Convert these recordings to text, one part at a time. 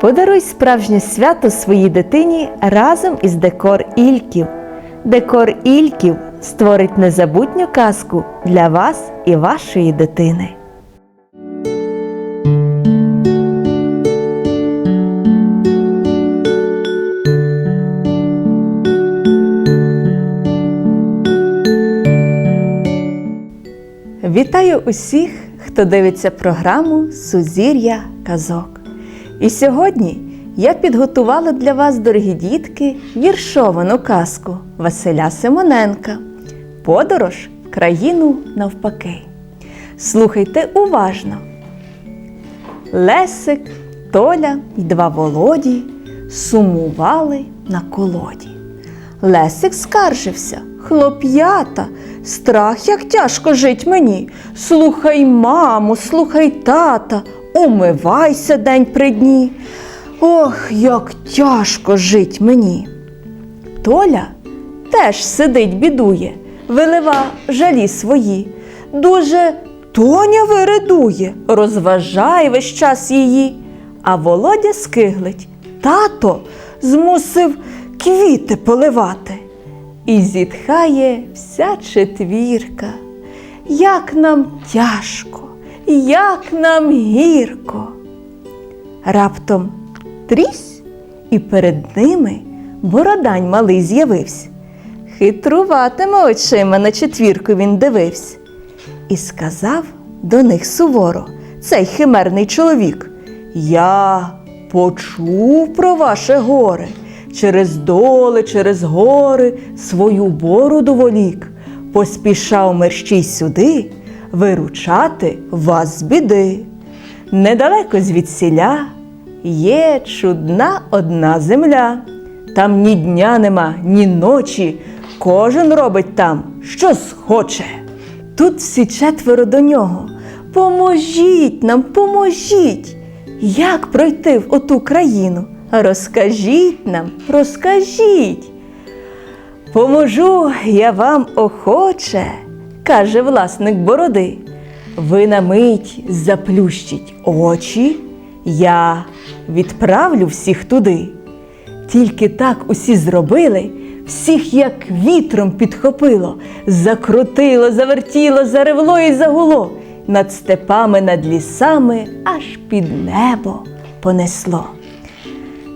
Подаруй справжнє свято своїй дитині разом із декор Ільків. Декор Ільків створить незабутню казку для вас і вашої дитини. Вітаю усіх, хто дивиться програму Сузір'я казок. І сьогодні я підготувала для вас, дорогі дітки, віршовану казку Василя Симоненка Подорож в країну навпаки. Слухайте уважно. Лесик, Толя й два Володі сумували на колоді. Лесик скаржився, хлоп'ята, страх, як тяжко жить мені. Слухай, маму, слухай тата, умивайся день при дні. Ох, як тяжко жить мені. Толя теж сидить, бідує, вилива жалі свої. Дуже Тоня виредує, розважає весь час її. А Володя скиглить. Тато змусив квіти поливати. І зітхає вся четвірка. Як нам тяжко, як нам гірко. Раптом трісь, і перед ними бородань малий з'явився. Хитруватиме очима на четвірку він дивився. І сказав до них суворо цей химерний чоловік. Я почув про ваше горе. Через доли, через гори свою бороду волік, поспішав мерщій сюди виручати вас з біди. Недалеко звідсіля є чудна одна земля. Там ні дня нема, ні ночі. Кожен робить там, що схоче. Тут всі четверо до нього. Поможіть нам, поможіть. Як пройти в оту країну? Розкажіть нам, розкажіть. Поможу я вам охоче, каже власник бороди. Ви на мить заплющіть очі, я відправлю всіх туди. Тільки так усі зробили, всіх як вітром підхопило, закрутило, завертіло, заревло і загуло, над степами, над лісами, аж під небо понесло.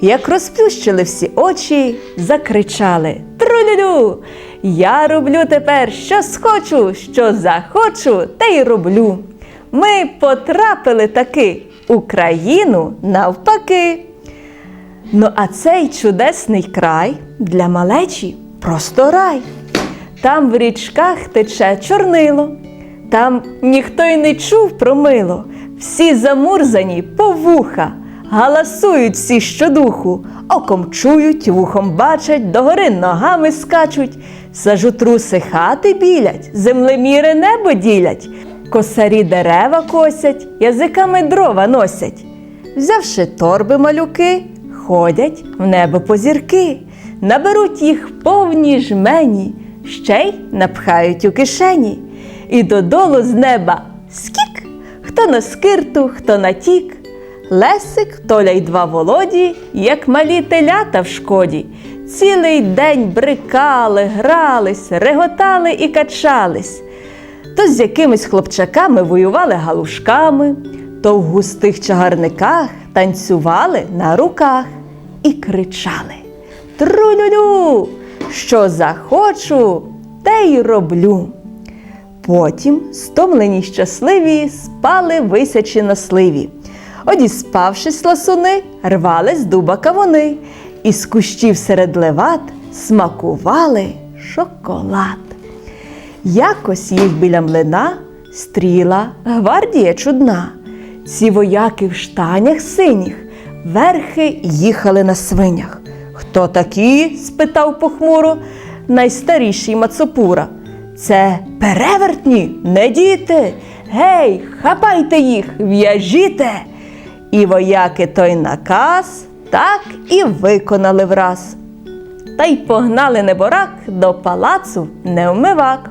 Як розплющили всі очі, закричали Трулюлю! Я роблю тепер, що схочу, що захочу, те й роблю. Ми потрапили таки у країну навпаки. Ну, а цей чудесний край для малечі просто рай. Там в річках тече чорнило, там ніхто й не чув про мило, всі замурзані по вуха, галасують всі щодуху, оком чують, вухом бачать, догори ногами скачуть, сажутруси хати білять, землеміри небо ділять, косарі дерева косять, язиками дрова носять. Взявши торби малюки, ходять в небо позірки, наберуть їх повні жмені, ще й напхають у кишені. І додолу з неба скік, хто на скирту, хто на тік. Лесик, Толя й два володі, як малі телята в шкоді. Цілий день брикали, грались, реготали і качались. То з якимись хлопчаками воювали галушками, то в густих чагарниках танцювали на руках і кричали Трулюлю, що захочу, те й роблю. Потім, стомлені й щасливі, спали висячі на сливі. Одіспавшись ласуни, рвали з дуба кавуни, і з кущів серед леват смакували шоколад. Якось їх біля млина стріла гвардія чудна. Ці вояки в штанях синіх, верхи їхали на свинях. Хто такі? спитав похмуро найстаріший Мацопура. Це перевертні, не діти. Гей, хапайте їх, в'яжіте. І вояки той наказ так і виконали враз. Та й погнали неборак до палацу невмивак.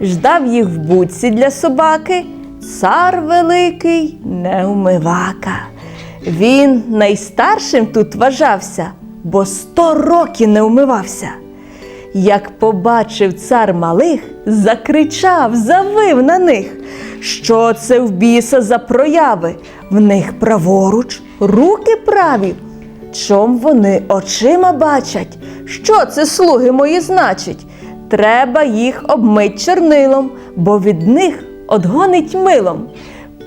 Ждав їх в будці для собаки цар великий невмивака. Він найстаршим тут вважався, бо сто років не вмивався. Як побачив цар малих, закричав, завив на них. Що це в біса за прояви? В них праворуч, руки праві. Чом вони очима бачать? Що це слуги мої значить? Треба їх обмить чорнилом, бо від них одгонить милом.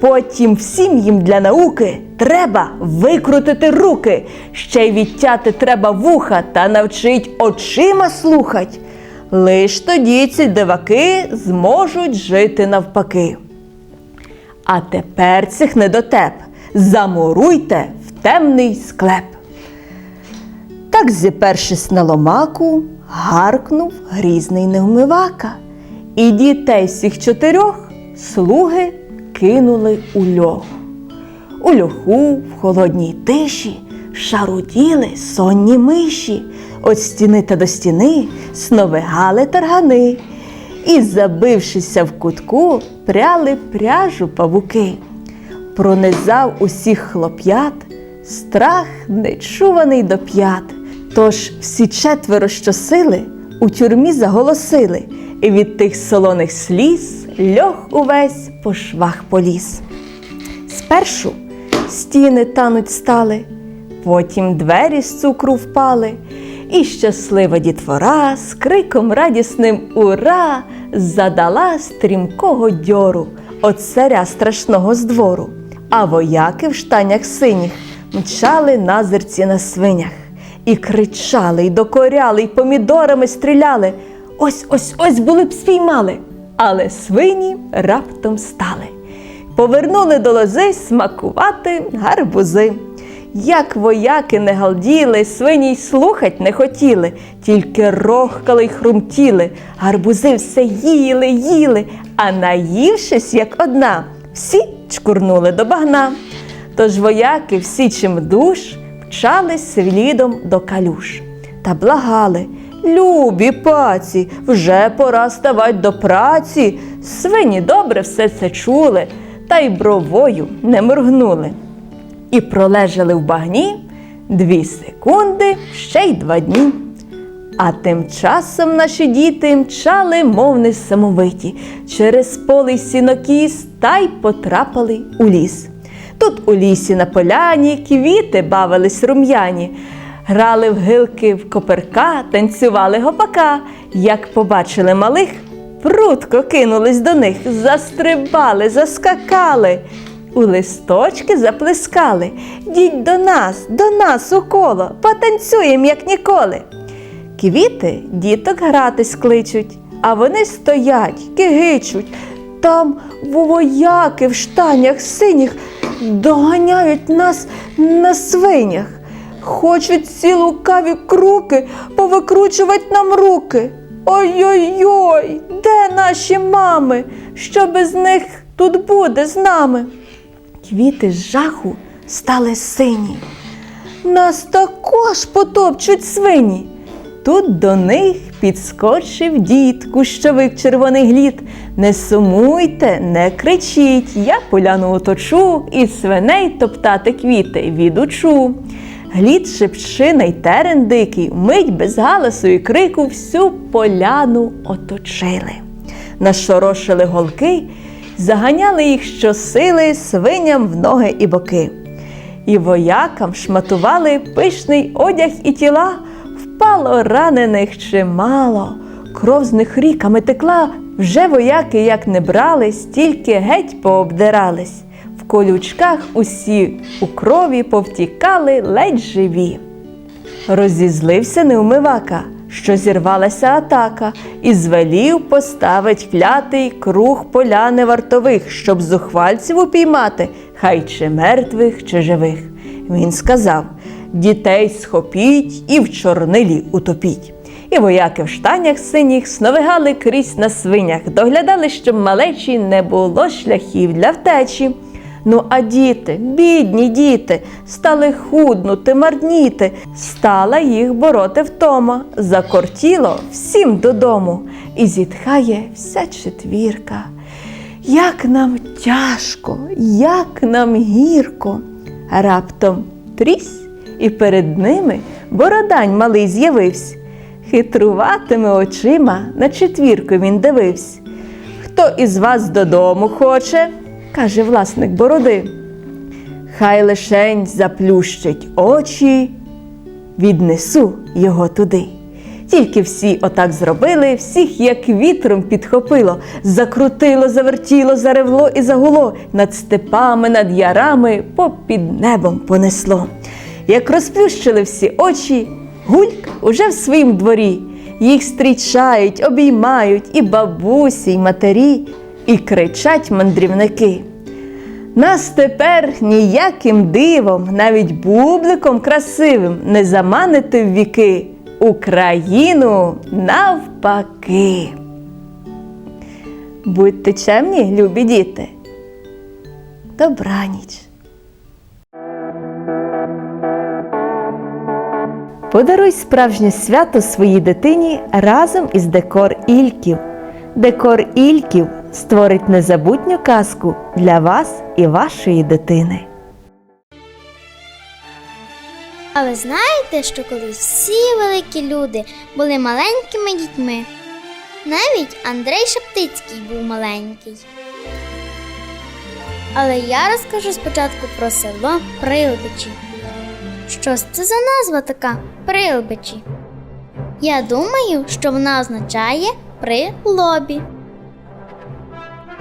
Потім всім їм для науки треба викрутити руки, ще й відтяти треба вуха та навчить очима слухать. Лиш тоді ці диваки зможуть жити навпаки. А тепер цих недотеп замуруйте в темний склеп. Так, зіпершись на ломаку, гаркнув грізний невмивака, і дітей всіх чотирьох слуги кинули у льоху. У льоху в холодній тиші шаруділи сонні миші, От стіни та до стіни сновигали таргани, і, забившися в кутку, пряли пряжу павуки. Пронизав усіх хлоп'ят страх нечуваний до п'ят. Тож всі четверо щосили у тюрмі заголосили, і від тих солоних сліз льох увесь по швах поліз. Спершу стіни тануть стали, потім двері з цукру впали, і щаслива дітвора з криком радісним Ура! задала стрімкого дьору от царя страшного з двору. А вояки в штанях синіх мчали на зерці на свинях. І кричали, і докоряли, і помідорами стріляли. Ось ось ось були б спіймали. Але свині раптом стали. Повернули до лози смакувати гарбузи. Як вояки не галділи, свині й слухать не хотіли, тільки рохкали й хрумтіли, гарбузи все їли, їли, а наївшись, як одна, всі чкурнули до багна. Тож вояки всі чим душ мчались слідом до калюш та благали. Любі паці, вже пора ставать до праці. Свині добре все це чули, та й бровою не моргнули. І пролежали в багні дві секунди, ще й два дні. А тим часом наші діти мчали, мов несамовиті, через поле сінокіс та й потрапили у ліс. Тут у лісі на поляні квіти бавились рум'яні, грали в гилки в коперка, танцювали гопака. Як побачили малих, прутко кинулись до них, застрибали, заскакали, у листочки заплескали. Діть до нас, до нас у коло, потанцюєм, як ніколи. Квіти діток гратись кличуть, а вони стоять, кигичуть. Там вояки в штанях синіх доганяють нас на свинях. Хочуть ці лукаві круки повикручувати нам руки. Ой-ой-ой, де наші мами? Що без них тут буде з нами? Квіти з жаху стали сині. Нас також потопчуть свині. Тут до них підскочив дід, кущовик червоний глід. Не сумуйте, не кричіть, я поляну оточу і свиней топтати квіти відучу. Глід шепчина й терен дикий, мить без галасу і крику всю поляну оточили. Нашорошили голки, заганяли їх щосили свиням в ноги і боки. І воякам шматували пишний одяг і тіла, впало ранених чимало, кров з них ріками текла, вже вояки як не брались, тільки геть пообдирались. В колючках усі у крові повтікали ледь живі. Розізлився неумивака, що зірвалася атака, і звелів поставить клятий круг поляни вартових, щоб зухвальців упіймати, хай чи мертвих, чи живих. Він сказав: дітей схопіть і в чорнилі утопіть. І вояки в штанях синіх сновигали крізь на свинях, доглядали, щоб малечі не було шляхів для втечі. Ну, а діти, бідні діти, стали худнути, марніти, стала їх бороти втома, закортіло всім додому, і зітхає вся четвірка. Як нам тяжко, як нам гірко. Раптом трісь, і перед ними бородань малий з'явився. Хитруватими очима на четвірку він дивився. Хто із вас додому хоче? каже власник бороди. Хай лишень заплющить очі, віднесу його туди. Тільки всі отак зробили, всіх як вітром підхопило, закрутило, завертіло, заревло і загуло, над степами, над ярами, попід небом понесло. Як розплющили всі очі, гульк уже в своїм дворі. Їх зустрічають, обіймають і бабусі, й матері, і кричать мандрівники. Нас тепер ніяким дивом, навіть бубликом красивим не заманити в віки Україну навпаки. Будьте чемні, любі діти. Добраніч. Подаруй справжнє свято своїй дитині разом із декор Ільків. Декор Ільків створить незабутню казку для вас і вашої дитини. А ви знаєте, що колись всі великі люди були маленькими дітьми? Навіть Андрей Шептицький був маленький. Але я розкажу спочатку про село Прилбичі. Що ж це за назва така Прилбичі? Я думаю, що вона означає при лобі.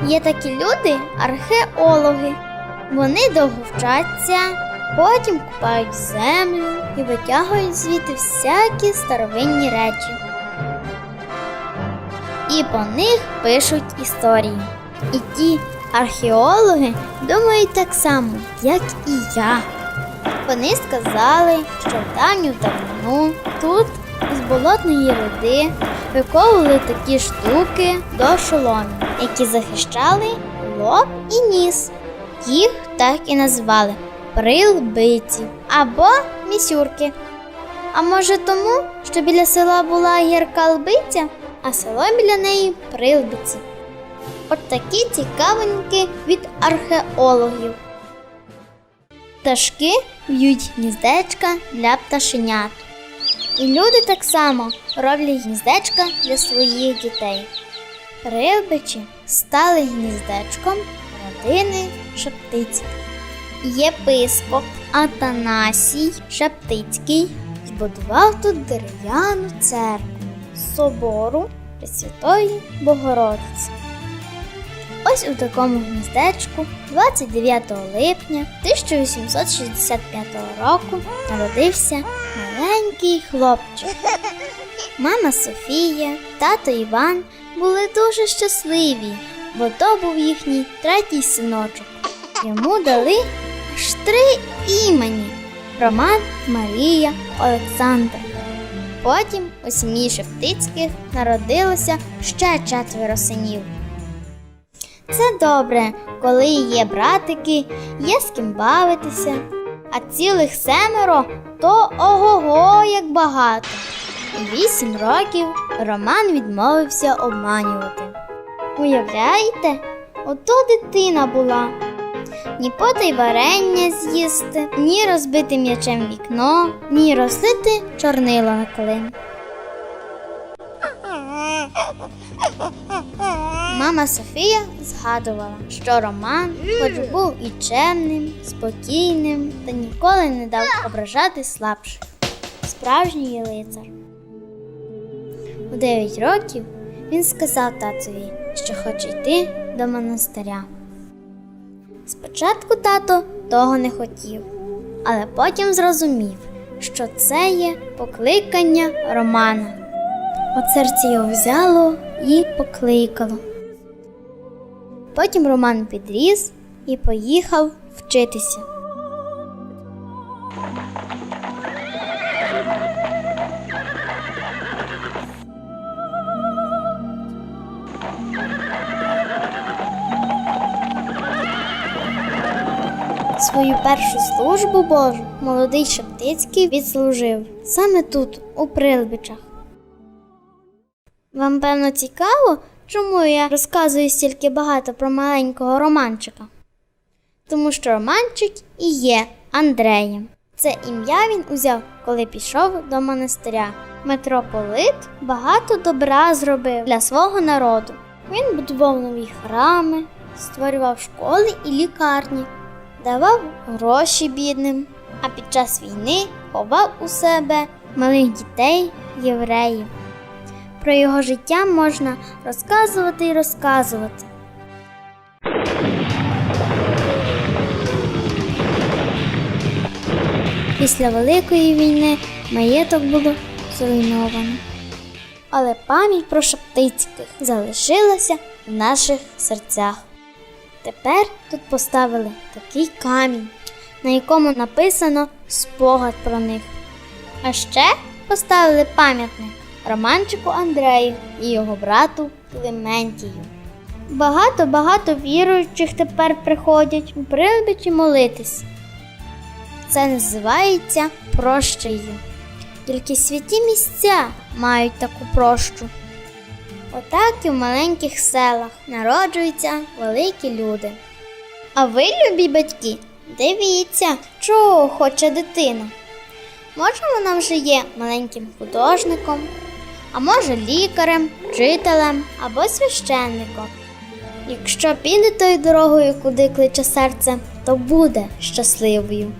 Є такі люди археологи. Вони довго вчаться, потім купають землю і витягують звідти всякі старовинні речі. І по них пишуть історії. І ті археологи думають так само, як і я. Вони сказали, що в давню давнину тут із болотної руди виковували такі штуки до шоломів, які захищали лоб і ніс. Їх так і назвали прилбиці або місюрки. А може тому, що біля села була гірка лбиця, а село біля неї прилбиці. От такі цікавинки від археологів. Пташки в'ють гніздечка для пташенят. І люди так само роблять гніздечка для своїх дітей. Прилбичі стали гніздечком родини Шептицьких. Єпископ Атанасій Шептицький збудував тут дерев'яну церкву собору Пресвятої Богородиці. Ось у такому гніздечку 29 липня 1865 року народився маленький хлопчик. Мама Софія, тато Іван були дуже щасливі, бо то був їхній третій синочок. Йому дали аж три імені Роман, Марія, Олександр. Потім у сім'ї Шептицьких народилося ще четверо синів. Це добре, коли є братики, є з ким бавитися, а цілих семеро то ого-го як багато. Вісім років Роман відмовився обманювати. Уявляєте, ото дитина була. Ні потай варення з'їсти, ні розбити м'ячем вікно, ні розлити чорнило на клин. Мама Софія згадувала, що Роман, хоч був і чемним, спокійним, та ніколи не дав ображати слабших. Справжній лицар. У 9 років він сказав татові, що хоче йти до монастиря. Спочатку тато того не хотів, але потім зрозумів, що це є покликання Романа. От серце його взяло і покликало. Потім Роман підріс і поїхав вчитися. Свою першу службу Божу молодий Шептицький відслужив саме тут, у Прилбичах. Вам певно цікаво, чому я розказую стільки багато про маленького романчика? Тому що романчик і є Андреєм. Це ім'я він узяв, коли пішов до монастиря. Митрополит багато добра зробив для свого народу. Він будував нові храми, створював школи і лікарні, давав гроші бідним, а під час війни ховав у себе малих дітей євреїв. Про його життя можна розказувати і розказувати. Після Великої війни маєток було зруйновано. Але пам'ять про Шептицьких залишилася в наших серцях. Тепер тут поставили такий камінь, на якому написано спогад про них. А ще поставили пам'ятник Романчику Андрею і його брату Клементію. Багато-багато віруючих тепер приходять у Прилбичі молитись. Це називається прощею. Тільки святі місця мають таку прощу. Отак і в маленьких селах народжуються великі люди. А ви, любі батьки, дивіться, чого хоче дитина. Може, вона вже є маленьким художником, а може лікарем, вчителем або священником. Якщо піде тою дорогою, куди кличе серце, то буде щасливою.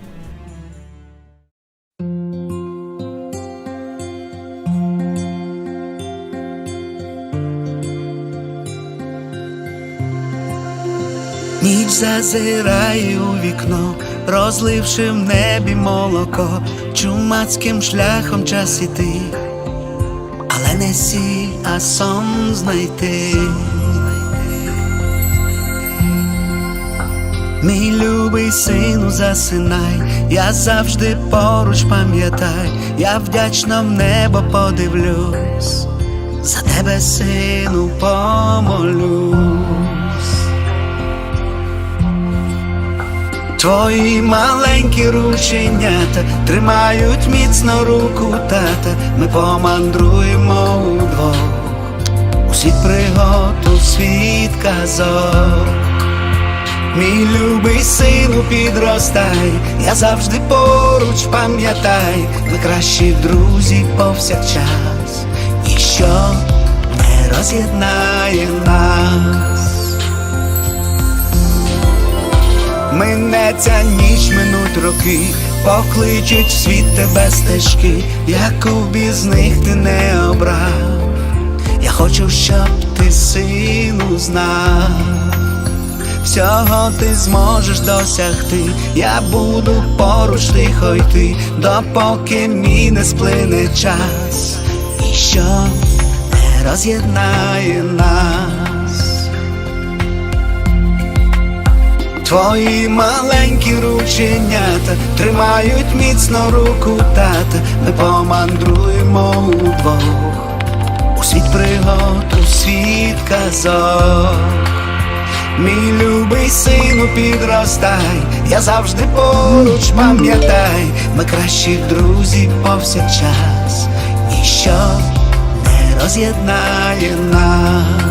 Ніч зазирає у вікно, розливши в небі молоко, чумацьким шляхом час іти, але не сіль, а сон знайти. Мій любий сину, засинай, я завжди поруч пам'ятай, я вдячно в небо подивлюсь, за тебе, сину, помолюсь. Твої маленькі рученята тримають міцно руку тата. Ми помандруємо удвох у світ пригод, у світ казок. Мій любий сину, підростай, я завжди поруч пам'ятай, ми кращі друзі повсякчас, ніщо не роз'єднає нас. Минеться ніч, минуть роки, покличуть в світ тебе стежки, яку без них ти не обрав. Я хочу, щоб ти сину знав. Всього ти зможеш досягти, я буду поруч тихо йти, допоки мій не сплине час, і що не роз'єднає нас. Твої маленькі рученята тримають міцно руку тата, ми помандруємо удвох. У світ пригод, у світ казок. Мій любий сину, підростай, я завжди поруч пам'ятай, ми кращі друзі повсякчас, ніщо не роз'єднає нас.